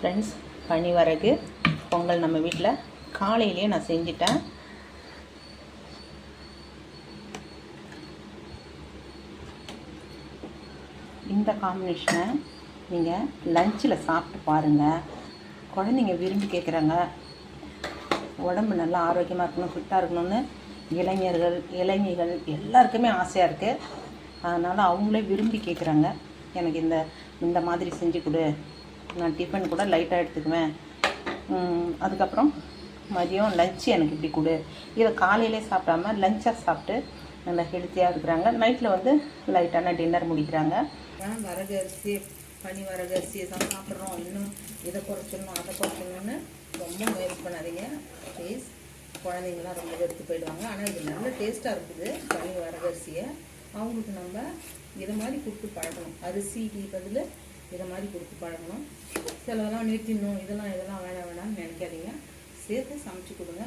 Friends பனிவரகு Pongal நம்ம வீட்டில் காலையிலேயே நான் செஞ்சிட்டேன். இந்த காம்பினேஷனை நீங்கள் லஞ்சில் சாப்பிட்டு பாருங்கள் குழந்தைங்க விரும்பி கேட்குறாங்க உடம்பு நல்லா ஆரோக்கியமாக இருக்கணும் ஃபிட்டாக இருக்கணும்னு இளைஞர்கள் இளைஞர்கள் எல்லாருக்குமே ஆசையாக இருக்குது அதனால் அவங்களே விரும்பி கேட்குறாங்க எனக்கு இந்த இந்த மாதிரி செஞ்சு கொடு. நான் டிஃபன் கூட லைட்டாக எடுத்துக்குவேன். அதுக்கப்புறம் மதியம் லஞ்ச் எனக்கு இப்படி கொடு. இதை காலையிலே சாப்பிடாம லஞ்சாக சாப்பிட்டு நல்லா ஹெல்த்தியாக இருக்கிறாங்க. நைட்டில் வந்து லைட்டான டின்னர் முடிக்கிறாங்க. வரகு அரிசி பனி வரகு அரிசியை தான் சாப்பிட்றோம். இன்னும் இதை குறைச்சிடணும் அதை குறைச்சிடணும்னு ரொம்ப முயற்சி பண்ணாதீங்க. ப்ளீஸ் குழந்தைங்களாம் ரொம்ப எடுத்து போயிடுவாங்க. ஆனால் இது நல்ல டேஸ்ட்டாக இருக்குது பனி வரகு அரிசியை அவங்களுக்கு நம்ம இதை மாதிரி கொடுத்து பழகணும். அரிசிக்கு பதில் இதை மாதிரி கொடுத்து பழகணும். சிலதெல்லாம் நிறுத்திடணும் இதெல்லாம் இதெல்லாம் வேணாம் வேணாம்னு நினைக்காதீங்க. சேர்த்து சமைச்சு கொடுங்க.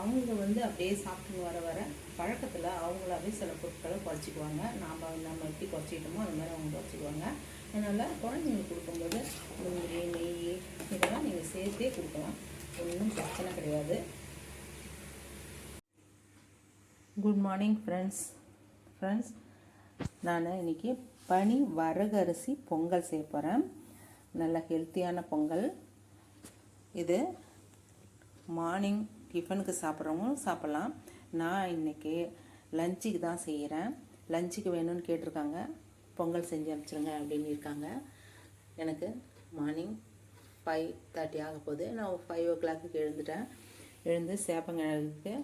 அவங்க வந்து அப்படியே சாப்பிட்டுன்னு வர வர பழக்கத்தில் அவங்களாவே சில பொருட்களை குறைச்சிக்குவாங்க. நாம் நம்ம எப்படி குறைச்சிக்கிட்டோமோ அது மாதிரி அவங்க குறைச்சிக்குவாங்க. அதனால் குழந்தைங்களுக்கு கொடுக்கும்போது முந்திரி நெய் இதெல்லாம் நீங்கள் சேர்த்தே கொடுக்கலாம். ஒன்றும் பிரச்சனை கிடையாது. குட் மார்னிங் ஃப்ரெண்ட்ஸ் ஃப்ரெண்ட்ஸ் நான் இன்றைக்கி பனி வரகரிசி பொங்கல் செய்ய போகிறேன் நல்ல ஹெல்த்தியான பொங்கல். இது மார்னிங் டிஃபனுக்கு சாப்பிட்றவங்களும் சாப்பிட்லாம். நான் இன்றைக்கி லஞ்சுக்கு தான் செய்கிறேன் லஞ்சுக்கு வேணும்னு கேட்டிருக்காங்க. பொங்கல் செஞ்சு அனுப்பிச்சிருங்க அப்படின்னு இருக்காங்க. எனக்கு மார்னிங் ஃபைவ் தேர்ட்டி ஆக போகுது. நான் ஃபைவ் ஓ கிளாக்கு எழுந்துட்டேன். எழுந்து சேப்பங்கிழங்குக்கு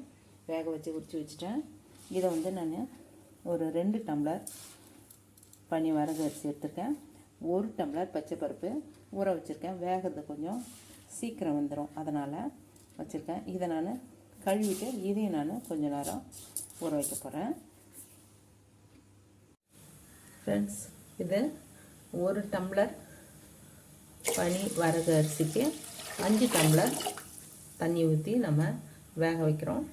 வேக வச்சு உரிச்சு வச்சுட்டேன். இதை வந்து நான் ஒரு ரெண்டு டம்ளர் பனி வரகு அரிசி எடுத்திருக்கேன். ஒரு டம்ளர் பச்சை பருப்பு ஊற வச்சுருக்கேன். வேகிறது கொஞ்சம் சீக்கிரம் வந்துடும் அதனால் வச்சுருக்கேன். இதை நான் கழுவிட்டு இதையும் நான் கொஞ்ச நேரம் ஊற வைக்க போகிறேன் ஃப்ரெண்ட்ஸ் இது ஒரு டம்ளர் பனி வரகு அரிசிக்கு அஞ்சு டம்ளர் தண்ணி ஊற்றி நம்ம வேக வைக்கிறோம்.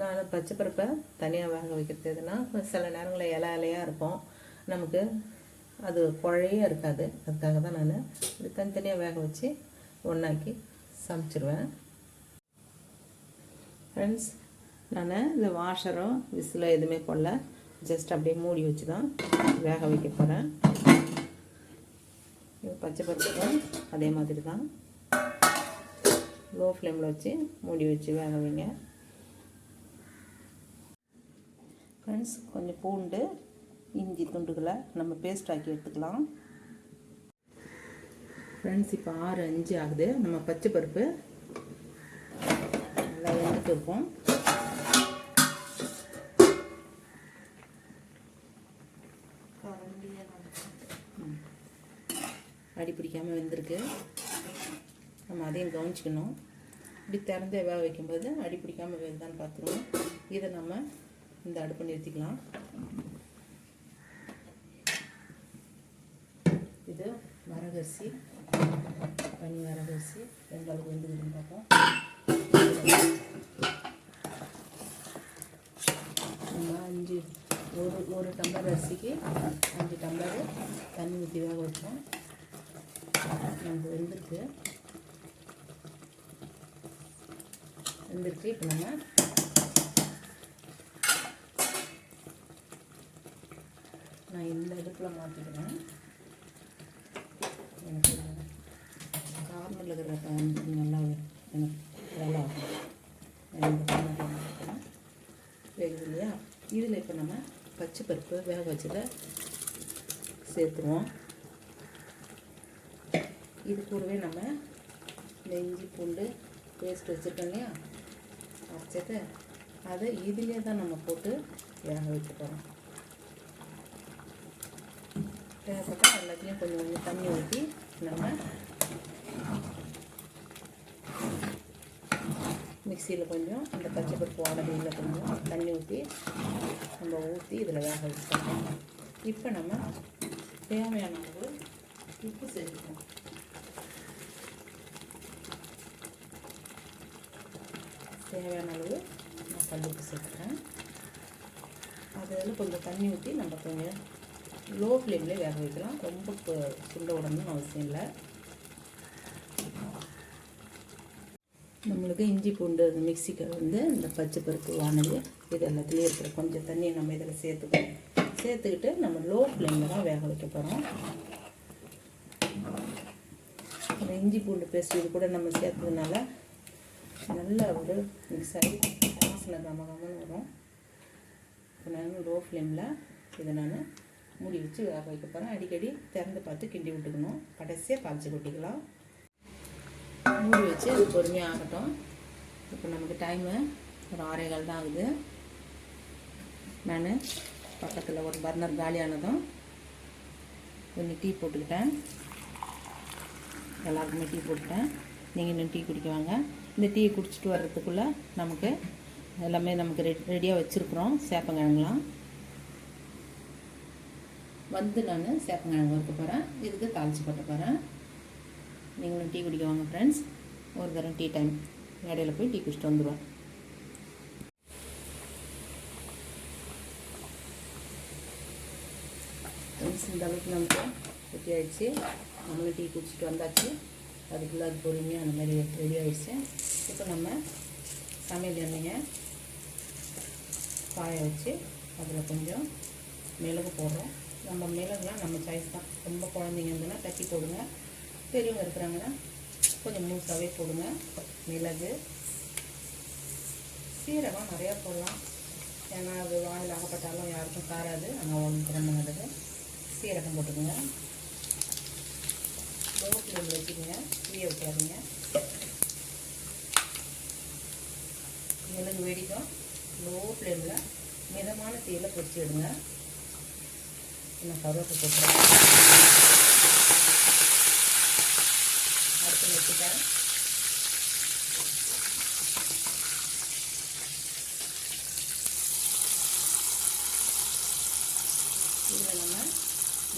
நான் பச்சை பருப்பை தனியாக வேக வைக்கிறது எதுனா சில நேரங்களில் இலை இலையாக இருக்கும் நமக்கு அது குழையே இருக்காது. அதுக்காக தான் நான் இப்படி தனித்தனியாக வேக வச்சு ஒன்றாக்கி சமைச்சிருவேன். ஃப்ரெண்ட்ஸ் நான் இந்த வாஷரும் விசிலோ எதுவுமே போடல. ஜஸ்ட் அப்படியே மூடி வச்சு தான் வேக வைக்க போகிறேன் இது பச்சை பருப்புக்கும் அதே மாதிரி தான் லோ ஃப்ளேமில் வச்சு மூடி வச்சு வேக வைங்க. ஃப்ரெண்ட்ஸ் கொஞ்சம் பூண்டு இஞ்சி துண்டுகளை நம்ம பேஸ்ட் ஆக்கி எடுத்துக்கலாம். ஃப்ரெண்ட்ஸ் இப்போ ஆறு அஞ்சு ஆகுது. நம்ம பச்சை பருப்பு நல்லா வெந்துட்டு இருக்கோம். அடி பிடிக்காமல் வெந்திருக்கு. நம்ம அதையும் கவனிச்சிக்கணும். இப்படி திறந்தே வேக வைக்கும்போது அடி பிடிக்காமல் வேகுதான்னு பார்த்துக்கணும் இதை நம்ம இந்த அடுப்பை நிறுத்திக்கலாம். இது வரகரிசி பனி வரகரிசி. எந்த அளவுக்கு வெந்துக்குதுன்னு பார்ப்போம். நம்ம அஞ்சு ஒரு ஒரு டம்ளர் அரிசிக்கு அஞ்சு டம்ளர் தண்ணி ஊற்றி வேக வச்சோம் நமக்கு வெந்திருக்கு. வெந்திருக்கு. இப்போ நம்ம நான் இந்த அடுப்பில் மாற்றிக்கிறேன் எனக்கு கார்னரில் இருக்கிற பயன் நல்லா எனக்கு வேலை ஆகும் வேகுது இல்லையா இதில் இப்போ நம்ம பச்சை பருப்பு வேக வச்சதை சேர்த்துருவோம். இது கூடவே நம்ம இந்த இஞ்சி பூண்டு பேஸ்ட் வச்சுருக்கோம் இல்லையா? அரைச்சதை அதை இதிலே தான் நம்ம போட்டு வேக வைக்க போகிறோம் தேவைப்பட்டால் எல்லாத்தையும் கொஞ்சம் கொஞ்சம் தண்ணி ஊற்றி நம்ம மிக்சியில் கொஞ்சம் அந்த பச்சை பருப்பு வாடகையில் கொஞ்சம் தண்ணி ஊற்றி நம்ம ஊற்றி இதில் வேக வச்சுக்கணும். இப்போ நம்ம தேவையான அளவு உப்பு சேர்த்துக்கணும். தேவையான அளவு நான் கல் உப்பு சேர்த்துக்கிறேன். அதில் கொஞ்சம் தண்ணி ஊற்றி நம்ம கொஞ்சம் லோ ஃப்ளேம்லேயே வேக வைக்கலாம். ரொம்ப கு- சுண்ட அவசியம் இல்லை. நம்மளுக்கு இஞ்சி பூண்டு அந்த மிக்சிக்கு வந்து இந்த பச்சை பருப்பு வானது இது எல்லாத்துலேயும் இருக்கிற கொஞ்சம் தண்ணியை நம்ம இதில் சேர்த்துக்கணும். சேர்த்துக்கிட்டு நம்ம லோ ஃப்ளேமில் தான் வேக வைக்க போகிறோம் இந்த இஞ்சி பூண்டு பேஸ்ட் இது கூட நம்ம சேர்த்ததுனால நல்ல ஒரு மிக்ஸ் ஆகி வாசனை கம கமன்னு வரும். இப்போ நான் லோ ஃப்ளேமில் இதை நான் மூடி வச்சு வேக வைக்க போகிறேன் அடிக்கடி திறந்து பார்த்து கிண்டி விட்டுக்கணும். கடைசியாக தாளித்து கொட்டிக்கலாம். மூடி வச்சு அது பொறுமையாக ஆகட்டும். இப்போ நமக்கு டைமு ஒரு ஆறேகால் தான் ஆகுது. நான் பக்கத்தில் ஒரு பர்னர் காலியானதும் கொஞ்சம் டீ போட்டுக்கிட்டேன். எல்லாருக்குமே டீ போட்டுட்டேன் நீங்கள் இன்னும் டீ குடிக்குவாங்க இந்த டீயை குடிச்சிட்டு வர்றதுக்குள்ளே நமக்கு எல்லாமே நமக்கு ரெடி ரெடியாக வச்சுருக்குறோம். சேப்பங்கிழங்குலாம். வந்து நான் சேப்பங்கிழங்கு வறுக்க போகிறேன் இதுக்கு தாளித்து கொட்ட போகிறேன் நீங்களும் டீ குடிக்க வாங்க ஃப்ரெண்ட்ஸ் ஒரு தரம் டீ டைம் இடையில போய் டீ குடிச்சிட்டு வந்துடுவோம். இந்த அளவுக்கு நமக்கு ரெடி ஆயிடுச்சு. நம்மளும் டீ குடிச்சிட்டு வந்தாச்சு. அதுக்குள்ளே அது பொறுமையாக அந்த மாதிரி ரெடி ஆகிடுச்சு இப்போ நம்ம சமையல் எண்ணெயை காய வச்சு அதில் கொஞ்சம் மிளகு போடுறோம். நம்ம மிளகுலாம் நம்ம சாய்ஸ் தான். ரொம்ப குழந்தைங்க இருந்ததுன்னா தட்டி போடுங்க. பெரியவங்க இருக்கிறாங்கன்னா கொஞ்சம் மூசாகவே போடுங்க. மிளகு சீரகம் நிறையா போடலாம். ஏன்னா அது வாயில் ஆகப்பட்டாலும் யாருக்கும் காராது ஆனால் ஒன்று ரொம்ப நல்லது சீரகம் போட்டுக்கோங்க. ரோட்டில் ஃப்ளேமில் வச்சுக்கோங்க. தீய வைக்காதீங்க மிளகு வெடிக்கும் லோ ஃப்ளேமில் மிதமான தீயில் பொரிச்சு விடுங்க நான் கருவேப்பிலை போட்டுறேன் அடுத்து வச்சுட்டேன். இதில் நம்ம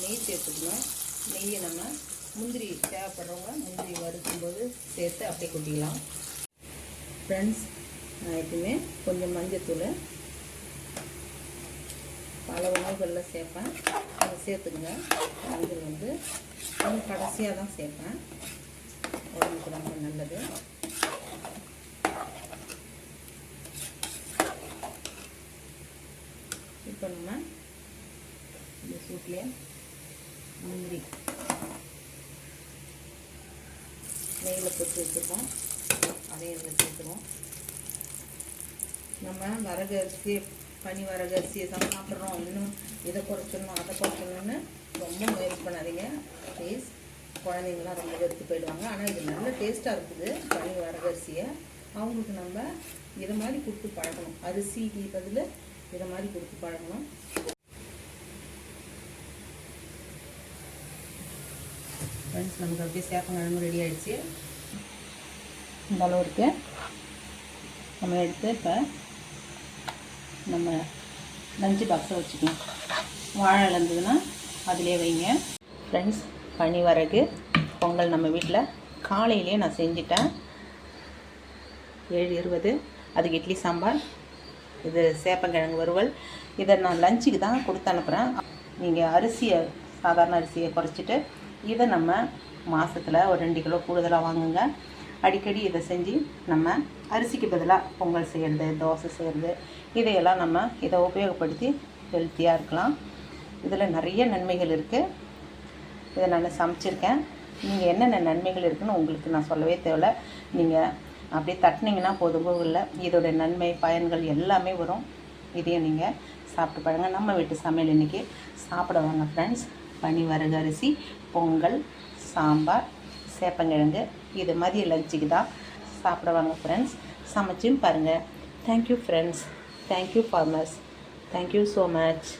நெய் சேர்த்துக்கணும். நெய்யை நம்ம முந்திரி தேவைப்படுறவங்க முந்திரி வறுக்கும்போது சேர்த்து அப்படியே கொட்டிக்கலாம் ஃப்ரெண்ட்ஸ் நான் எப்பவுமே கொஞ்சம் மஞ்சத்தூள் பல உணவுகளில் சேர்ப்பேன். அதை சேர்த்துக்குங்க. மஞ்சள் வந்து இன்னும் கடைசியாக தான் சேர்ப்பேன். உடம்புக்கு ரொம்ப நல்லது. இப்போ நம்ம இந்த சூட்லேயே முந்திரி நெய்யில் பொட்டு வச்சுருக்கோம். அதையும் இதில் சேர்த்துருவோம். நம்ம வரகு அரிசி பனி வரகு அரிசியை தான் சாப்பிட்றோம் இன்னும் இதை குறைச்சிடணும் அதை குறைச்சிடணும்னு ரொம்ப முயற்சி பண்ணாதீங்க. ப்ளீஸ் குழந்தைங்களாம் ரொம்ப வெறுத்து போயிடுவாங்க. ஆனால் இது நல்ல டேஸ்ட்டாக இருக்குது பனி வரகு அரிசியை. அவங்களுக்கு நம்ம இதை மாதிரி கொடுத்து பழகணும். அரிசிக்கு பதில் இதை மாதிரி கொடுத்து பழகணும். ஃப்ரெண்ட்ஸ் நமக்கு அப்படியே சேப்பங்கிழங்கு ரெடி ஆகிடுச்சு இந்த அளவு இருக்குது நம்ம எடுத்து இப்போ நம்ம லஞ்சு பாக்ஸை வச்சுக்கலாம். வாழை இழந்ததுன்னா அதிலே வைங்க. ஃப்ரெண்ட்ஸ் பனி வரகு பொங்கல் நம்ம வீட்டில் காலையிலே நான் செஞ்சிட்டேன். ஏழு இருபது. அதுக்கு இட்லி சாம்பார். இது சேப்பங்கிழங்கு வறுவல். இதை நான் லஞ்சுக்கு தான் கொடுத்து அனுப்புகிறேன் நீங்கள் அரிசியை சாதாரண அரிசியை குறைச்சிட்டு இதை நம்ம மாதத்தில் ஒரு ரெண்டு கிலோ கூடுதலாக வாங்குங்க. அடிக்கடி இதை செஞ்சு நம்ம அரிசிக்கு பதிலாக பொங்கல் செய்கிறது தோசை செய்கிறது இதையெல்லாம் நம்ம இதை உபயோகப்படுத்தி ஹெல்த்தியாக இருக்கலாம். இதில் நிறைய நன்மைகள் இருக்குது இதை நான் சமைச்சிருக்கேன். நீங்கள் என்னென்ன நன்மைகள் இருக்குதுன்னு உங்களுக்கு நான் சொல்லவே தேவையில்ல. நீங்கள் அப்படியே தட்டினீங்கன்னா போதும். இல்லை இதோட நன்மை பயன்கள் எல்லாமே வரும். இதையும் நீங்கள் சாப்பிட்டு பாருங்க. நம்ம வீட்டு சமையல் இன்றைக்கி சாப்பிட வாங்க ஃப்ரெண்ட்ஸ் பனி வரகு அரிசி பொங்கல் சாம்பார் சேப்பங்கிழங்கு இது மதிய லஞ்சுக்கு தான் சாப்பிடுவாங்க ஃப்ரெண்ட்ஸ் சமைச்சும் பாருங்கள் thank you friends thank you farmers thank you so much